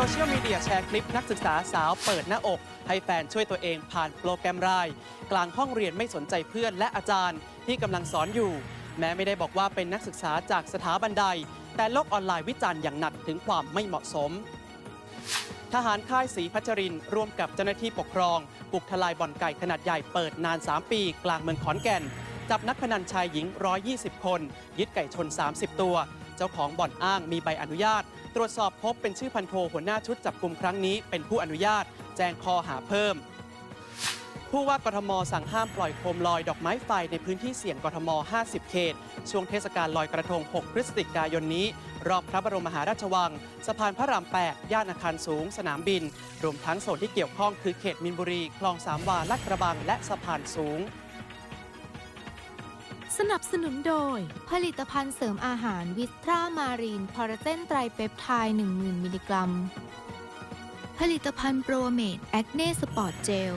ซเชียลมีเดียแชร์คลิปนักศึกษาสาวเปิดหน้าอก ให้แฟนช่วยตัวเองผ่านโปรแกรมไลน์กลางห้องเรียนไม่สนใจเพื่อนและอาจารย์ที่กำลังสอนอยู่ แม้ไม่ได้บอกว่าเป็นนักศึกษาจากสถาบันใด แต่โลกออนไลน์วิจารณ์อย่างหนักถึงความไม่เหมาะสม ทหารค่ายศรีพัชรินร่วมกับเจ้าหน้าที่ปกครองบุกทลายบ่อนไก่ขนาดใหญ่เปิดนาน 3 ปี กลางเมืองขอนแก่นจับนักพนันชายหญิง 120 คน ยึดไก่ชน 30 ตัว จ้าของบ่อนอ้างมีใบอนุญาต ตรวจสอบพบเป็นชื่อพันโทหัวหน้าชุดจับกลุ่มครั้งนี้เป็นผู้อนุญาต แจ้งข้อหาเพิ่ม ผู้ว่ากทมสั่งห้ามปล่อยโคมลอยดอกไม้ไฟในพื้นที่เสี่ยงกทม 50 เขต ช่วงเทศกาลลอยกระทง 6 พฤศจิกายนนี้ รอบพระบรมมหาราชวัง สะพานพระราม 8 ย่านอาคารสูง สนามบิน รวมทั้งโซนที่เกี่ยวข้องคือเขตมินบุรี คลองสามวาลาดกระบัง และสะพานสูง สนับสนุนโดย ผลิตภัณฑ์เสริมอาหารวิตรามารีน พอราเจนไตรเปปไทด์10,000 มิลลิกรัม ผลิตภัณฑ์โปรเมดแอคเนสปอร์ตเจล